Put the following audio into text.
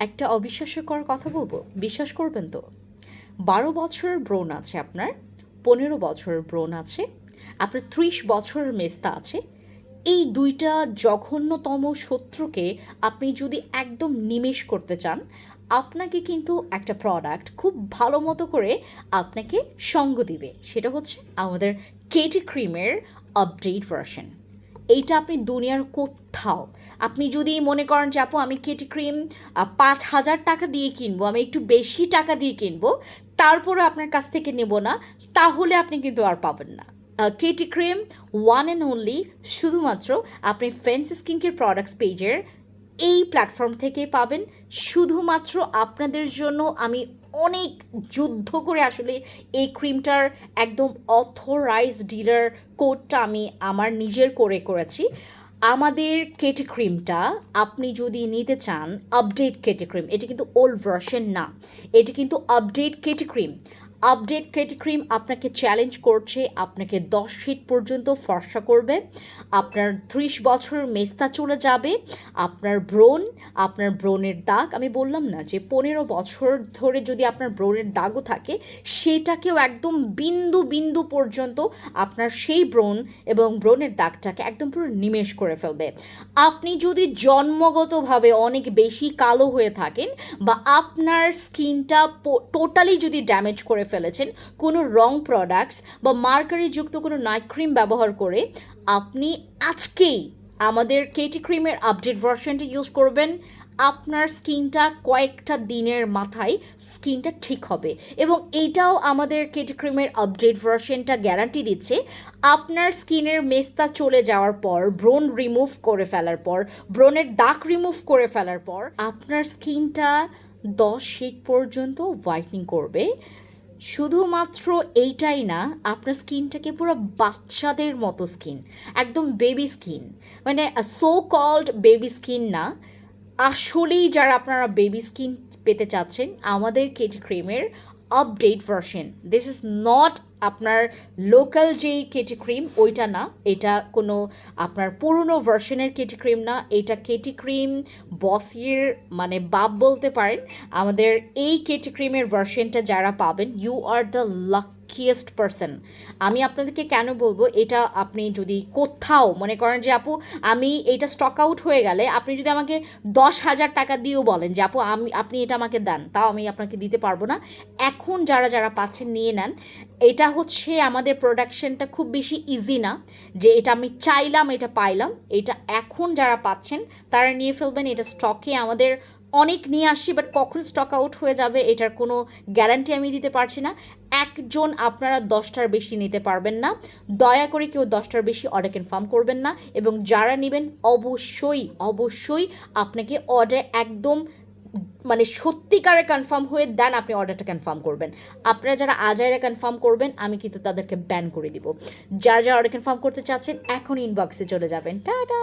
একটা অবিশ্বাস্যকর কথা বলব? বিশ্বাস করবেন তো? বারো বছরের ব্রণ আছে আপনার, পনেরো বছরের ব্রণ আছে, আপনার ত্রিশ বছরের মেস্তা আছে। এই দুইটা জঘন্যতম শত্রুকে আপনি যদি একদম নিমেষ করতে চান, আপনাকে কিন্তু একটা প্রোডাক্ট খুব ভালো মতো করে আপনাকে সঙ্গ দিবে। সেটা হচ্ছে আমাদের কেটি ক্রিমের আপডেট ভার্সন এইটা আপনি দুনিয়ার কোথাও। আপনি যদি মনে করেন যে, আপু, আমি কেটি ক্রিম পাঁচ হাজার টাকা দিয়ে কিনবো, আমি একটু বেশি টাকা দিয়ে কিনবো, তারপরে আপনার কাছ থেকে নেব না, তাহলে আপনি কিন্তু আর পাবেন না। K T cream one and only শুধুমাত্র আপনি ফেন্স স্কিন কেয়ার প্রোডাক্টস পেজের এই প্ল্যাটফর্ম থেকে পাবেন। শুধুমাত্র আপনাদের জন্য আমি অনেক যুদ্ধ করে আসলে এই ক্রিমটার একদম অথরাইজ ডিলার কোডটা আমি আমার নিজের করে করেছি। আমাদের কেটে ক্রিমটা আপনি যদি নিতে চান আপডেট কেটে ক্রিম এটি কিন্তু ওল্ড ভার্সন না। এটি কিন্তু update K T cream update K T cream আপনাকে চ্যালেঞ্জ করছে, আপনাকে দশ ফিট পর্যন্ত ফর্সা করবে, আপনার ত্রিশ বছরের মেস্তা চলে যাবে, আপনার ব্রণ, আপনার ব্রণের দাগ, আমি বললাম না যে পনেরো বছর ধরে যদি আপনার ব্রণের দাগও থাকে, সেটাকেও একদম বিন্দু বিন্দু পর্যন্ত আপনার সেই ব্রণ এবং ব্রণের দাগটাকে একদম পুরো নিমেষ করে ফেলবে। আপনি যদি জন্মগতভাবে অনেক বেশি কালো হয়ে থাকেন বা আপনার স্কিনটা টোটালি যদি ড্যামেজ করে ফেলেছেন, কোনো রং প্রোডাক্টস বা মার্কারিযুক্ত কোনো নাইট ক্রিম ব্যবহার করে আপনি আজকেই আমাদের কেটি ক্রিমের আপডেট ভার্সনটা ইউজ করবেন। আপনার স্কিনটা কয়েকটা দিনের মাথায় স্কিনটা ঠিক হবে এবং এইটাও আমাদের কেটি ক্রিমের আপডেট ভার্সনটা গ্যারান্টি দিচ্ছে। আপনার স্কিনের মেস্তা চলে যাওয়ার পর ব্রোন রিমুভ করে ফেলার পর ব্রণের দাগ রিমুভ করে ফেলার পর, আপনার স্কিনটা দশ শেড পর্যন্ত হোয়াইটনিং করবে। শুধুমাত্র এইটাই না, আপনার স্কিনটাকে পুরো বাচ্চাদের মতো স্কিন, একদম বেবি স্কিন মানে সো কল্ড বেবি স্কিন না, আসলেই যারা আপনারা বেবি স্কিন পেতে চাচ্ছেন, আমাদের কেটি ক্রিমের update version this is not আপনার লোকাল যেই কেটি ক্রিম ওইটা না। এটা কোনো আপনার পুরনো ভার্সনের কেটি ক্রিম না। এটা কেটি ক্রিম বসির মানে বাপ বলতে পারেন। আমাদের এই কেটি ক্রিমের ভার্সনটা যারা পাবেন you are the luckiest person আমি আপনাদেরকে কেন বলব, এটা আপনি যদি কোথাও মনে করেন যে, আপু, আমি এটা স্টক আউট হয়ে গেলে আপনি যদি আমাকে দশ হাজার টাকা দিয়েও বলেন যে, আপু, আমি, আপনি এটা আমাকে দেন, তাও আমি আপনাকে দিতে পারব না, এখন যারা যারা পাচ্ছেন, নিয়ে নেন। এটা হচ্ছে আমাদের প্রোডাকশনটা খুব বেশি ইজি না, যে এটা আমি চাইলাম, এটা পাইলাম। এটা এখন যারা পাচ্ছেন, তারা নিয়ে ফেলবেন, এটা স্টকে আমাদের অনেক নিয়ে আসছি বাট কখন স্টক আউট হয়ে যাবে এটার কোনো গ্যারান্টি আমি দিতে পারছি না। একজন আপনারা দশটার বেশি নিতে পারবেন না। দয়া করে কেউ দশটার বেশি অর্ডার কনফার্ম করবেন না, এবং যারা নেবেন অবশ্যই অবশ্যই আপনাকে অর্ডার একদম মানে সত্যিকারে কনফার্ম হয়ে দেন আপনি অর্ডারটা কনফার্ম করবেন। আপনারা যারা আজাইরা কনফার্ম করবেন, আমি কিন্তু তাদেরকে ব্যান করে দিব। যারা যারা অর্ডার কনফার্ম করতে চাচ্ছেন এখন ইনবক্সে চলে যাবেন। টাটা!